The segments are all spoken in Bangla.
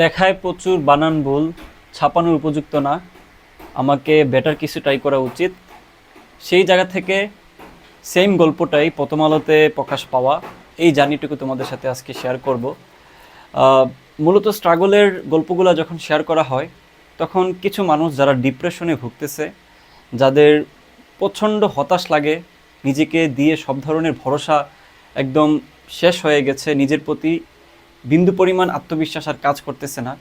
লেখায় প্রচুর বানান ভুল ছাপানোর উপযুক্ত না। আমাকে বেটার কিছু ট্রাই করা উচিত। সেই জায়গা থেকে সেম গল্পটাই প্রথম আলোতে প্রকাশ পাওয়া। এই জার্নিটুকু তোমাদের সাথে আজকে শেয়ার করব। মূলত স্ট্রাগলের গল্পগুলো যখন শেয়ার করা হয়, তখন কিছু মানুষ যারা ডিপ্রেশনে ভুগতেছে, যাদের প্রচণ্ড হতাশ লাগে, নিজেকে দিয়ে সব ধরনের ভরসা একদম শেষ হয়ে গেছে, নিজের প্রতি বিন্দু পরিমাণ আত্মবিশ্বাস আর কাজ করতেছে না,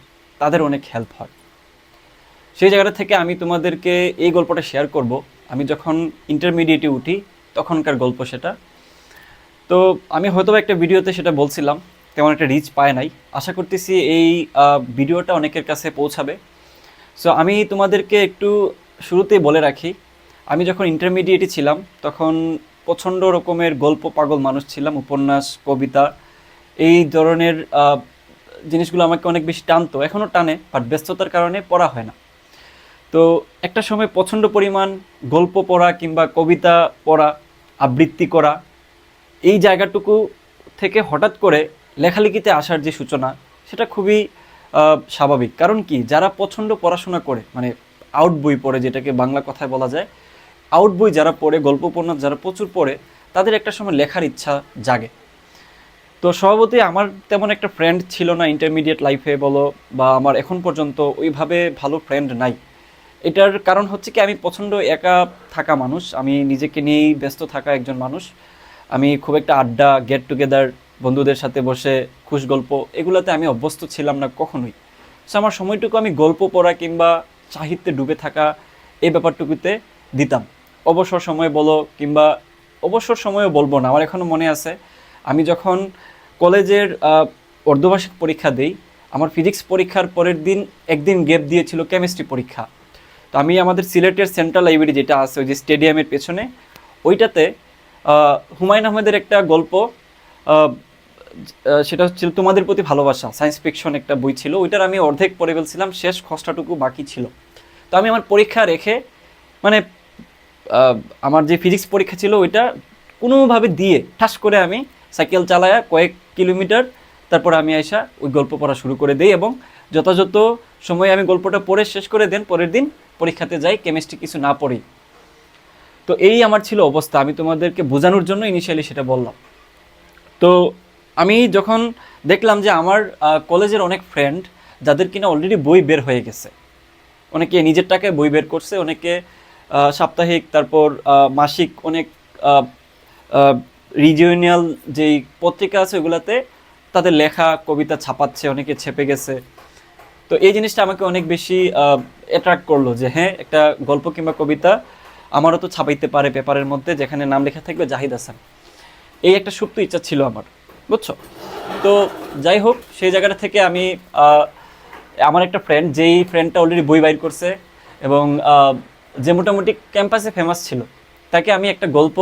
তাদের অনেক হেল্প হয়। সেই জায়গাটা থেকে আমি তোমাদেরকে এই গল্পটা শেয়ার করব। আমি যখন ইন্টারমিডিয়েটে উঠি, তখনকার গল্প সেটা। তো আমি হয়তো একটা ভিডিওতে সেটা বলছিলাম, তেমন একটা রিচ পায় নাই। আশা করতেছি এই ভিডিওটা অনেকের কাছে পৌঁছাবে। সো আমি তোমাদেরকে একটু শুরুতেই বলে রাখি, আমি যখন ইন্টারমিডিয়েটে ছিলাম, তখন প্রচণ্ড রকমের গল্প পাগল মানুষ ছিলাম, উপন্যাস, কবিতা এই ধরনের জিনিসগুলো আমাকে অনেক বেশি টানতো, এখনও টানে বাট ব্যস্ততার কারণে পড়া হয় না। তো একটা সময় প্রচণ্ড পরিমাণ গল্প পড়া কিংবা কবিতা পড়া, আবৃত্তি করা, এই জায়গাটুকু থেকে হঠাৎ করে লেখালেখিতে আসার যে সূচনা, সেটা খুবই স্বাভাবিক। কারণ কি, যারা প্রচণ্ড পড়াশোনা করে মানে আউট বই পড়ে, যেটাকে বাংলা কথায় বলা যায় আউট বই যারা পড়ে গল্প উপন্যাস যারা প্রচুর পড়ে, তাদের একটা সময় লেখার ইচ্ছা জাগে। তো স্বভাবতই আমার তেমন একটা ফ্রেন্ড ছিল না ইন্টারমিডিয়েট লাইফে বলো বা আমার এখন পর্যন্ত ওইভাবে ভালো ফ্রেন্ড নাই। এটার কারণ হচ্ছে কি, আমি প্রচণ্ড একা থাকা মানুষ। আমি নিজেকে নিয়েই ব্যস্ত থাকা একজন মানুষ। আমি খুব একটা আড্ডা গেট টুগেদার বন্ধুদের সাথে বসে, খুশ গল্প এগুলোতে আমি অভ্যস্ত ছিলাম না কখনোই। সো আমার সময়টুকু আমি গল্প পড়া কিংবা সাহিত্যে ডুবে থাকা এই ব্যাপারটুকুতে দিতাম। অবসর সময় বলো কিংবা অবসর সময়ও বলব না, আমার এখনও মনে আছে। আমি যখন কলেজের অর্ধবার্ষিক পরীক্ষা দেই। আমার ফিজিক্স পরীক্ষার পরের দিন একদিন গ্যাপ দিয়েছিল কেমিস্ট্রি পরীক্ষা। তো আমি আমাদের সিলেটের সেন্ট্রাল লাইব্রেরি যেটা আছে, ওই যে স্টেডিয়ামের পেছনে, ওইটাতে হুমায়ুন আহমেদের একটা গল্প সেটা হচ্ছিল তোমাদের প্রতি ভালোবাসা সায়েন্স ফিকশন একটা বই ছিল, ওইটার আমি অর্ধেক পড়ে ফেলছিলাম, শেষ খসটাটুকু বাকি ছিল। তো আমি আমার পরীক্ষা রেখে মানে আমার যে ফিজিক্স পরীক্ষা ছিল, ওইটা কোনোভাবে দিয়ে, ঠাস করে আমি সাইকেল চালায়া কয়েক কিলোমিটার। তারপর আমি আইসা ওই গল্প পড়া শুরু করে দিই এবং যথাযথ সময়ে আমি গল্পটা পড়ে শেষ করে দেন, পরের দিন পরীক্ষাতে যাই কেমিস্ট্রি কিছু না পড়ি। তো এই আমার ছিল অবস্থা, আমি তোমাদেরকে বোঝানোর জন্য ইনিশিয়ালি সেটা বললাম। তো আমি যখন দেখলাম যে আমার কলেজের অনেক ফ্রেন্ড যাদের কিনা অলরেডি বই বের হয়ে গেছে। অনেকে নিজের টাকায় বই বের করছে, অনেকে সাপ্তাহিক, তারপর মাসিক অনেক রিজিওনিয়াল যেই পত্রিকা আছে ওগুলাতে তাদের লেখা, কবিতা ছাপাচ্ছে, অনেকে ছেপে গেছে। তো এই জিনিসটা আমাকে অনেক বেশি অ্যাট্রাক্ট করল যে হ্যাঁ একটা গল্প কিংবা কবিতা আমারও তো ছাপাইতে পারে পেপারের মধ্যে যেখানে নাম লেখা থাকবে জাহিদ হাসান। এই একটা সুপ্ত ইচ্ছা ছিল আমার, বুঝছ? তো যাই হোক, সেই জায়গাটা থেকে আমি আমার একটা ফ্রেন্ড যেই ফ্রেন্ডটা অলরেডি বই বাইর করছে এবং যে মোটামুটি ক্যাম্পাসে ফেমাস ছিল, তাকে আমি একটা গল্প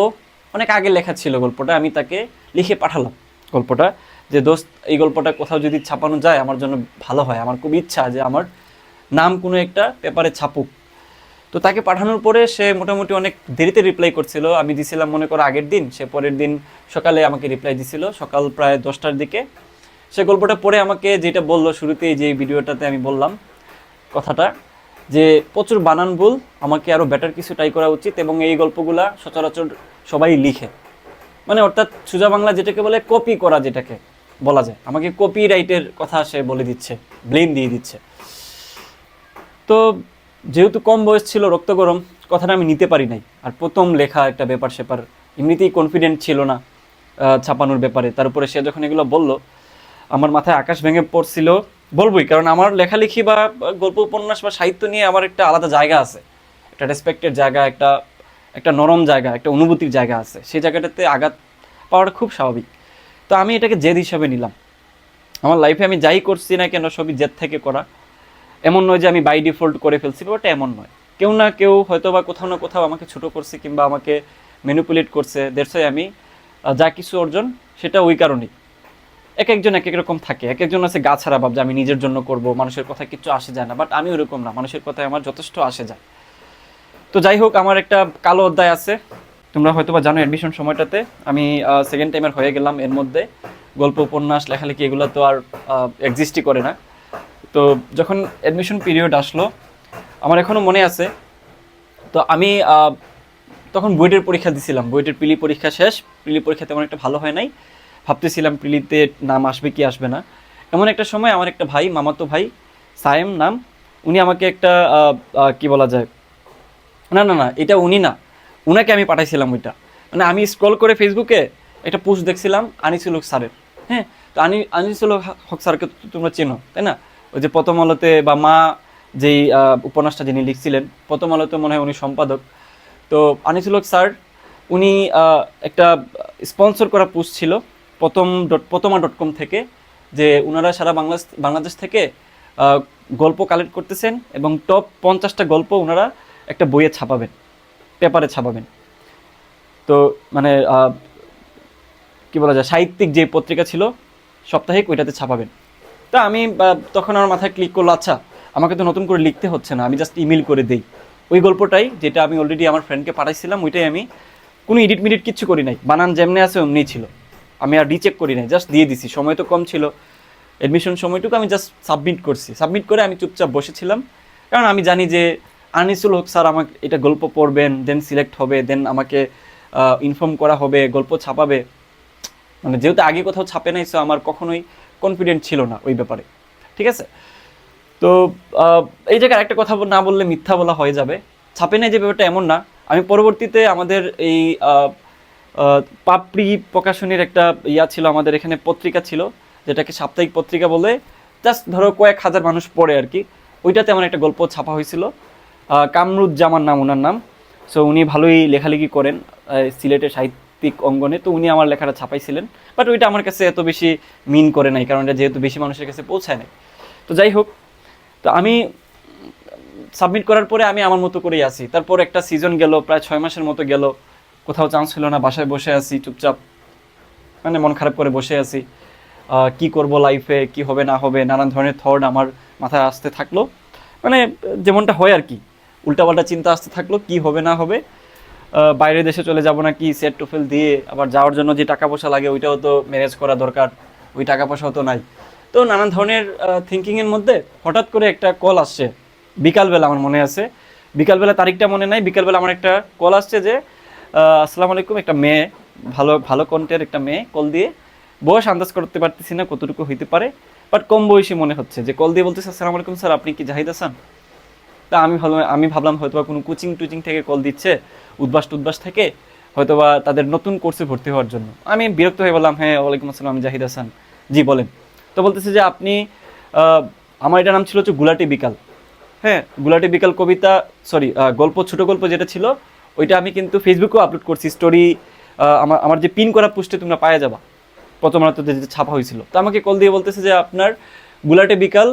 অনেক আগে লেখা ছিল গল্পটা, আমি তাকে লিখে পাঠালাম গল্পটা যে, দোস্ত, এই গল্পটা কোথাও যদি ছাপানো যায়, আমার জন্য ভালো হয়। আমার খুব ইচ্ছা যে, আমার নাম কোনো একটা পেপারে ছাপুক। তো তাকে পাঠানোর পরে সে মোটামুটি অনেক দেরিতে রিপ্লাই করছিল। আমি দিছিলাম, মনে করো, আগের দিন। সে পরের দিন সকালে আমাকে রিপ্লাই দিছিল, সকাল প্রায় দশটার দিকে। সে গল্পটা পড়ে আমাকে যেটা বলল শুরুতেই, যে ভিডিওটাতে আমি বললাম কথাটা যে প্রচুর বানান ভুল, আমাকে আরও বেটার কিছু ট্রাই করা উচিত এবং এই গল্পগুলা সচরাচর সবাই লিখে। মানে অর্থাৎ সুজা বাংলা যেটাকে বলে কপি করা যেটাকে বলা যায়। আমাকে কপি রাইটের কথা সে বলে দিচ্ছে ব্লেম দিয়ে দিচ্ছে। তো যেহেতু কম বয়স ছিল রক্ত গরম, কথাটা আমি নিতে পারি নাই। আর প্রথম লেখা একটা ব্যাপার সেপার এমনিতেই কনফিডেন্ট ছিল না ছাপানোর ব্যাপারে। তার উপরে সে যখন এগুলো বলল, আমার মাথায় আকাশ ভেঙে পড়ছিল বলবোই, কারণ আমার লেখালেখি বা গল্প, উপন্যাস বা সাহিত্য নিয়ে আমার একটা আলাদা জায়গা আছে। একটা রেসপেক্টের জায়গা, একটা একটা নরম জায়গা, একটা অনুভূতির জায়গা আছে। সেই জায়গাটাতে আঘাত পাওয়াটা খুব স্বাভাবিক। তো আমি এটাকে জেদ হিসাবে নিলাম। আমার লাইফে আমি যাই করছি না কেন, সবই জেদ থেকে করা। এমন নয় যে আমি বাই ডিফল্ট করে ফেলছি ব্যাপারটা এমন নয়। কেউ না কেউ হয়তো বা কোথাও না কোথাও আমাকে ছোট করছে কিংবা আমাকে ম্যানিপুলেট করছে। দেড়শোয় আমি যা কিছু অর্জন, সেটা ওই কারণেই। এক একজন এক এক রকম থাকে। এক একজন আছে গা ছাড়া ভাব যে আমি নিজের জন্য করব, মানুষের কথা কিচ্ছু আসে যায় না। বাট আমি ওরকম না, মানুষের কথায় আমার যথেষ্ট আসে যায়। তো যাই হোক, আমার একটা কালো অধ্যায় আছে। তোমরা হয়তো বা জানো অ্যাডমিশন সময়টাতে। আমি সেকেন্ড টাইমের হয়ে গেলাম এর মধ্যে। গল্প, উপন্যাস, লেখালেখি এগুলো তো আর এক্সিস্টই করে না। তো যখন অ্যাডমিশন পিরিয়ড আসলো, আমার এখনও মনে আছে। তো আমি তখন বুয়েটের পরীক্ষা দিছিলাম। বুয়েটের প্রিলি পরীক্ষা শেষ। প্রিলি পরীক্ষা তেমন একটা ভালো হয় নাই। ভাবতেছিলাম প্রিলিতে নাম আসবে কি আসবে না। এমন একটা সময় আমার একটা ভাই, মামাতো ভাই, সায়েম নাম, উনি আমাকে একটা কি বলা যায়, না না না, এটা উনি না, উনাকে আমি পাঠাইছিলাম ওইটা। মানে আমি স্ক্রল করে ফেসবুকে একটা পোস্ট দেখছিলাম, আনিসুল হক স্যারের হ্যাঁ? তো আনি, আনিসুল হক স্যারকে তোমরা চেনো, তাই না? ওই যে প্রথম আলোতে বা মা যেই উপন্যাসটা যিনি লিখছিলেন, প্রথম আলোতে মনে হয় উনি সম্পাদক। তো আনিসুল হক স্যার, উনি একটা স্পন্সর করা পোস্ট ছিল প্রথম ডট প্রথমা ডট কম থেকে যে ওনারা সারা বাংলাদেশ বাংলাদেশ থেকে গল্প কালেক্ট করতেছেন এবং টপ পঞ্চাশটা গল্প ওনারা একটা বইয়ে ছাপাবেন পেপারে ছাপাবেন। তো মানে কি বলা যায়, সাহিত্যিক যে পত্রিকা ছিল, সাপ্তাহিক ওইটাতে ছাপাবেন। তা আমি তখন আমার মাথায় ক্লিক করল আচ্ছা আমাকে তো নতুন করে লিখতে হচ্ছে না, আমি জাস্ট ইমেল করে দেই। ওই গল্পটাই যেটা আমি অলরেডি আমার ফ্রেন্ডকে পাঠাইছিলাম, ওইটাই আমি কোনো এডিট মিডিট কিচ্ছু করি নাই। বানান যেমনি আছে অমনি ছিল। আমি আর রিচেক করি নাই জাস্ট দিয়ে দিছি। সময় তো কম ছিল। অ্যাডমিশন সময়টুকু আমি জাস্ট সাবমিট করছি। সাবমিট করে আমি চুপচাপ বসেছিলাম। কারণ আমি জানি যে আনিসুল হক স্যার আমাকে এটা গল্প পড়বেন দেন সিলেক্ট হবে দেন আমাকে ইনফর্ম করা হবে, গল্প ছাপাবে। মানে যেহেতু আগে কোথাও ছাপে নাই সো আমার কখনোই কনফিডেন্ট ছিল না ওই ব্যাপারে। ঠিক আছে? তো এই জায়গায় একটা কথা না বললে মিথ্যা বলা হয়ে যাবে। ছাপে নাই যে ব্যাপারটা এমন না। আমি পরবর্তীতে আমাদের এই পাপড়ি প্রকাশনীর একটা ইয়া ছিল, আমাদের এখানে পত্রিকা ছিল, যেটাকে সাপ্তাহিক পত্রিকা বলে। জাস্ট ধরো কয়েক হাজার মানুষ পড়ে আর কি। ওইটাতে আমার একটা গল্প ছাপা হয়েছিল। কামরুজ্জামান নাম ওনার নাম। সো উনি ভালোই লেখালেখি করেন সিলেটের সাহিত্যিক অঙ্গনে। তো উনি আমার লেখাটা ছাপাইছিলেন। বাট ওইটা আমার কাছে এত বেশি মিন করে নাই, কারণ এটা যেহেতু বেশি মানুষের কাছে পৌঁছায় নাই। তো যাই হোক, তো আমি সাবমিট করার পরে আমি আমার মতো করেই আসি তারপর একটা সিজন গেল, প্রায় ছয় মাসের মতো গেল। কোথাও চান্স ছিল না বাসায় বসে আছি চুপচাপ মানে মন খারাপ করে বসে আছি। কি করব লাইফে কি হবে না হবে নানান ধরনের থট আমার মাথায় আসতে থাকল। মানে যেমনটা হয় আর কি উল্টাপাল্টা চিন্তা আসতে থাকল কি হবে না হবে। আহ, বাইরের দেশে চলে যাব না কি সেট টোফেল দিয়ে আবার যাওয়ার জন্য যে টাকা পয়সা লাগে ওইটাও তো ম্যানেজ করা দরকার ওই টাকা পয়সাও তো নাই। তো নানান ধরনের থিঙ্কিংয়ের মধ্যে হঠাৎ করে একটা কল আসছে। বিকালবেলা আমার মনে আছে। বিকালবেলা তারিখটা মনে নাই বিকালবেলা আমার একটা কল আসছে যে আসসালামু আলাইকুম, একটা মেয়ে, ভালো ভালো কন্টের একটা মেয়ে, কল দিয়ে বয়স আন্দাজ করতে পারতেছি না, কতটুকু হইতে পারে বাট কম বয়সী মনে হচ্ছে। যে কল দিয়ে বলতেছে, আসসালামু আলাইকুম স্যার, আপনি কি জাহিদ হাসান? তা আমি ভাবলাম আমি ভাবলাম হয়তোবা কোনো কোচিং টুচিং থেকে কল দিচ্ছে, উদ্বাস টুদ্বাস থেকে, হয়তোবা তাদের নতুন কোর্সে ভর্তি হওয়ার জন্য। আমি বিরক্ত হয়ে বললাম হ্যাঁ ওয়ালাইকুম আসসালাম, আমি জাহিদ হাসান। জি, বলেন। তো বলতেছে যে, আপনি আমার এটার নাম ছিল হচ্ছে গুলাটি বিকাল। হ্যাঁ গুলাটি বিকাল কবিতা সরি গল্প, ছোট গল্প যেটা ছিল ওইটা আমি কিন্তু ফেসবুকেও আপলোড করছি স্টোরি আমার আমার যে পিন করা পোস্টে তোমরা পাওয়া যাবা। প্রথম যে ছাপা হয়েছিল। তো আমাকে কল দিয়ে বলতেছে যে আপনার গুলাটে বিকাল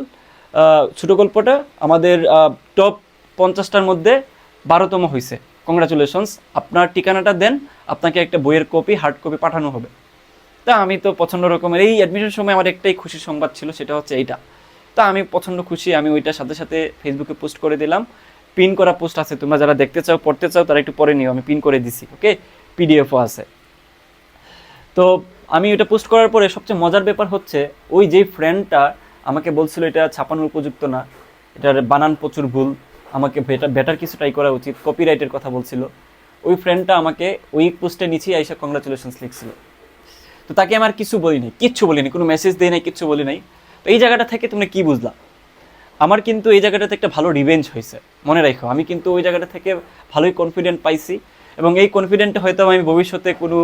ছোট গল্পটা আমাদের টপ পঞ্চাশটার মধ্যে বারোতম হয়েছে কংগ্রাচুলেশনস আপনার ঠিকানাটা দেন, আপনাকে একটা বইয়ের কপি হার্ড কপি পাঠানো হবে। তা আমি তো পছন্দ রকমের, এই অ্যাডমিশন সময় আমার একটাই খুশির সংবাদ ছিল, সেটা হচ্ছে এইটা। তা আমি পছন্দ খুশি, আমি ওইটার সাথে সাথে ফেসবুকে পোস্ট করে দিলাম। পিন করা পোস্ট আছে, তোমরা যারা দেখতে চাও, পড়তে চাও, তারা একটু পরে নিও, আমি পিন করে দিছি, ওকে? পিডিএফও আছে। তো আমি ওটা পোস্ট করার পরে সবচেয়ে মজার ব্যাপার হচ্ছে, ওই যে ফ্রেন্ডটা আমাকে বলছিল, এটা ছাপানোর উপযুক্ত না, এটার বানান প্রচুর ভুল, আমাকে বেটার বেটার কিছু ট্রাই করা উচিত। কপিরাইটের কথা বলছিল। ওই ফ্রেন্ডটা আমাকে ওই পোস্টে নিচেই আইসা কংগ্রাচুলেশনস লিখছিল। তো তাকে আমার কিছু বলি নাই কিচ্ছু বলি নাই কোনো মেসেজ দেই নাই, কিচ্ছু বলি নাই। তো এই জায়গাটা থেকে তুমি কি বুঝলা? আমার কিন্তু এই জায়গাটাতে একটা ভালো রিভেঞ্জ হয়েছে, মনে রাখো। আমি কিন্তু ওই জায়গাটা থেকে ভালোই কনফিডেন্ট পাইছি এবং এই কনফিডেন্টে হয়তো আমি ভবিষ্যতে কোনো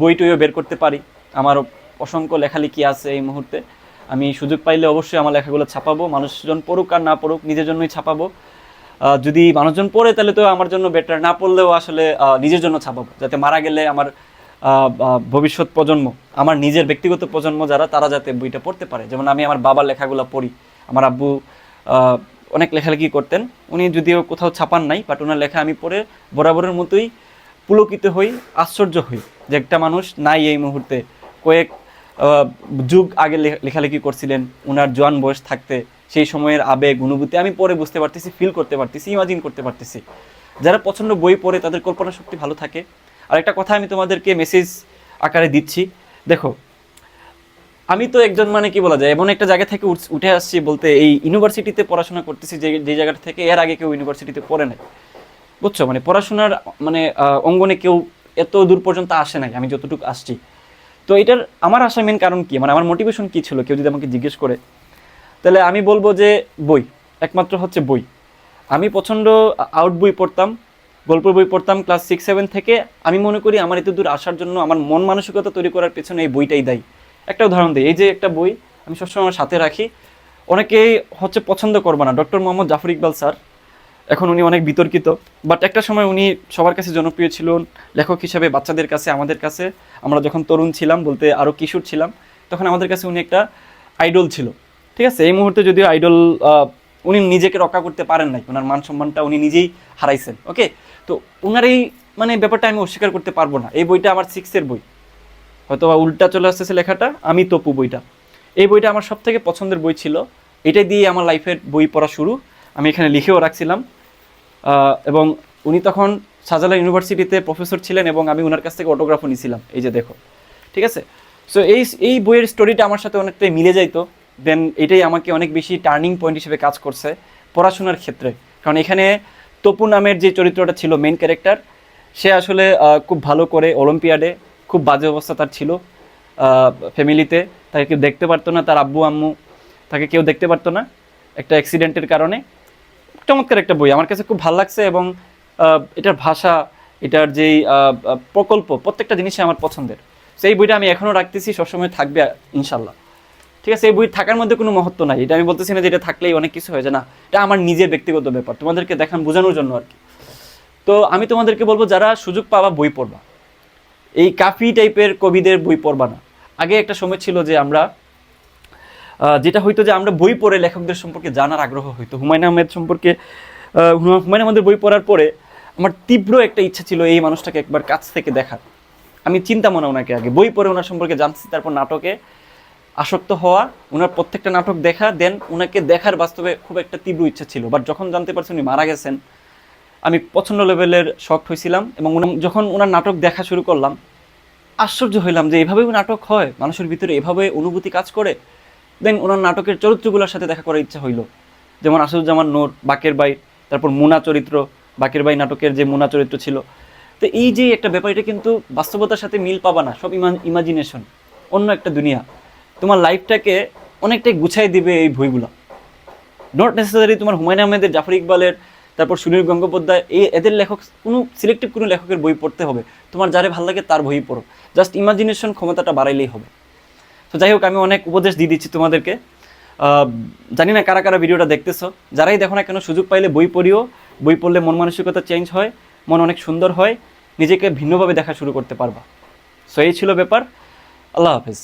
বই টইও বের করতে পারি। আমার অসংখ্য লেখালেখি আছে এই মুহূর্তে। আমি সুযোগ পাইলে অবশ্যই আমার লেখাগুলো ছাপাবো। মানুষজন পড়ুক আর না পড়ুক, নিজের জন্যই ছাপাবো। যদি মানুষজন পড়ে তাহলে তো আমার জন্য বেটার না পড়লেও আসলে নিজের জন্য ছাপাবো। যাতে মারা গেলে আমার ভবিষ্যৎ প্রজন্ম, আমার নিজের ব্যক্তিগত প্রজন্ম যারা, তারা যাতে বইটা পড়তে পারে। যেমন আমি আমার বাবার লেখাগুলো পড়ি। আমার আব্বু অনেক লেখালেখি করতেন। উনি যদিও কোথাও ছাপান নাই বাট ওনার লেখা আমি পড়ে বরাবরের মতোই পুলকিত হই, আশ্চর্য হই যে একটা মানুষ নাই এই মুহূর্তে। কয়েক যুগ আগে লেখালেখি করছিলেন ওনার জোয়ান বয়স থাকতে, সেই সময়ের আবেগ, অনুভূতি আমি পরে বুঝতে পারতেছি ফিল করতে পারতেছি ইমাজিন করতে পারতেছি। যারা পছন্দ বই পড়ে, তাদের কল্পনা শক্তি ভালো থাকে। আর একটা কথা আমি তোমাদেরকে মেসেজ আকারে দিচ্ছি। দেখো আমি তো একজন মানে কি বলা যায়, এমন একটা জায়গা থেকে উঠ- আসছি বলতে এই ইউনিভার্সিটিতে পড়াশোনা করতেছি যে যে জায়গাটা থেকে এর আগে কেউ ইউনিভার্সিটিতে পড়ে নাই। বুঝছ? মানে পড়াশোনার মানে অঙ্গনে কেউ এত দূর পর্যন্ত আসে নাই, আমি যতটুকু আসছি। তো এটার আমার আসার মেন কারণ কি? মানে আমার মোটিভেশন কি ছিল? কেউ যদি আমাকে জিজ্ঞেস করে, তাহলে আমি বলব যে বই, একমাত্র হচ্ছে বই। আমি প্রচণ্ড আউট বই পড়তাম, গল্পের বই পড়তাম ক্লাস সিক্স সেভেন থেকে। আমি মনে করি আমার এত দূর আসার জন্য আমার মন মানসিকতা তৈরি করার পেছনে এই বইটাই দায়ী। একটা উদাহরণ দিই। এই যে একটা বই আমি সবসময় আমার সাথে রাখি। অনেকেই হচ্ছে পছন্দ করবে না। ডক্টর মোহাম্মদ জাফর ইকবাল স্যার, এখন উনি অনেক বিতর্কিত। বাট একটা সময় উনি সবার কাছে জনপ্রিয় ছিলেন, লেখক হিসাবে বাচ্চাদের কাছে, আমাদের কাছে। আমরা যখন তরুণ ছিলাম, বলতে আরও কিশোর ছিলাম, তখন আমাদের কাছে উনি একটা আইডল ছিল। ঠিক আছে? এই মুহূর্তে যদিও আইডল উনি নিজেকে রক্ষা করতে পারেন নাই, ওনার মান সম্মানটা উনি নিজেই হারাইছেন। ওকে তো ওনার এই মানে ব্যাপারটা আমি অস্বীকার করতে পারব না। এই বইটা আমার সিক্সের বই। হয়তো উল্টা চলে আসতেছে লেখাটা, আমি তপু বইটা। এই বইটা আমার সব থেকে পছন্দের বই ছিল। এটা দিয়ে আমার লাইফের বই পড়া শুরু। আমি এখানে লিখেও রাখছিলাম। এবং উনি তখন শাহজালাল ইউনিভার্সিটিতে প্রফেসর ছিলেন এবং আমি ওনার কাছ থেকে অটোগ্রাফও নিয়েছিলাম। এই যে দেখো, ঠিক আছে? সো এই এই বইয়ের স্টোরিটা আমার সাথে অনেকটাই মিলে যাইতো। দেন এটাই আমাকে অনেক বেশি টার্নিং পয়েন্ট হিসেবে কাজ করছে পড়াশোনার ক্ষেত্রে। কারণ এখানে তপু নামের যে চরিত্রটা ছিল মেন ক্যারেক্টার সে আসলে খুব ভালো করে অলিম্পিয়াডে খুব বাজে অবস্থা তার ছিল ফ্যামিলিতে তাকে কেউ দেখতে পারতো না, তার আব্বু, আম্মু, তাকে কেউ দেখতে পারতো না। একটা অ্যাক্সিডেন্টের কারণে। চমৎকার একটা বই, আমার কাছে খুব ভালো লাগছে এবং এটার ভাষা, এটার যেই প্রকল্প, প্রত্যেকটা জিনিসই আমার পছন্দের। সেই বইটা আমি এখনও রাখতেছি, সবসময় থাকবে ইনশাল্লাহ ঠিক আছে, এই বই থাকার মধ্যে কোনো মহত্ব নাই। এটা আমি বলতেছি না যে এটা থাকলেই অনেক কিছু হয়ে যায়। না, এটা আমার নিজের ব্যক্তিগত ব্যাপার। তোমাদেরকে দেখান বোঝানোর জন্য আর কি। তো, আমি তোমাদেরকে বলব, যারা সুযোগ পাবা, বই পড়বা। এই কাফি টাইপের কবিদের বই পড়বা না। আগে একটা সময় ছিল যে আমরা যেটা হইতো যে আমরা বই পড়ে লেখকদের সম্পর্কে জানার আগ্রহ হইতো। হুমায়ুন আহমেদ সম্পর্কে হুমায়ুন আহমেদের বই পড়ার পরে আমার তীব্র একটা ইচ্ছা ছিল এই মানুষটাকে একবার কাছ থেকে দেখার। আমি চিন্তা মনে ওনাকে আগে। বই পড়ে ওনার সম্পর্কে জানছি, তারপর নাটকে আসক্ত হওয়া, ওনার প্রত্যেকটা নাটক দেখা, দেন ওনাকে দেখার বাস্তবে খুব একটা তীব্র ইচ্ছা ছিল। বাট যখন জানতে পারছি উনি মারা গেছেন, আমি প্রচণ্ড লেভেলের শখ হয়েছিলাম এবং যখন ওনার নাটক দেখা শুরু করলাম আশ্চর্য হইলাম যে এভাবেও নাটক হয়। মানুষের ভিতরে এভাবে অনুভূতি কাজ করে। দেন ওনার নাটকের চরিত্রগুলোর সাথে দেখা করার ইচ্ছা হইল। যেমন আসাদুজ্জামান নূর, বাকের বাই, তারপর মুনা চরিত্র, বাকের বাই নাটকের যে মুনা চরিত্র ছিল। তো এই যে একটা ব্যাপার, এটা কিন্তু বাস্তবতার সাথে মিল পাবা না, সব ইমাজিনেশন অন্য একটা দুনিয়া। তোমার লাইফটাকে অনেকটাই গুছাই দিবে এই বইগুলো। নট নেসেসারি তোমার হুমায়ুন আহমেদের, জাফর ইকবালের তারপর সুনীল গঙ্গোপাধ্যায় এই এদের লেখক, কোনো সিলেক্টিভ কোনো লেখকের বই পড়তে হবে। তোমার যারে ভালো লাগে তার বই পড়ো। জাস্ট ইমাজিনেশন ক্ষমতাটা বাড়াইলেই হবে। তো যাই হোক, আমি অনেক উপদেশ দিয়ে দিচ্ছি তোমাদেরকে। জানি না কারা কারা ভিডিওটা দেখতেছো। যারাই দেখো না কেন, সুযোগ পাইলে বই পড়িও। বই পড়লে মন মানসিকতা চেঞ্জ হয়, মন অনেক সুন্দর হয়। নিজেকে ভিন্নভাবে দেখা শুরু করতে পারবা। সো এই ছিল ব্যাপার। আল্লাহ হাফেজ।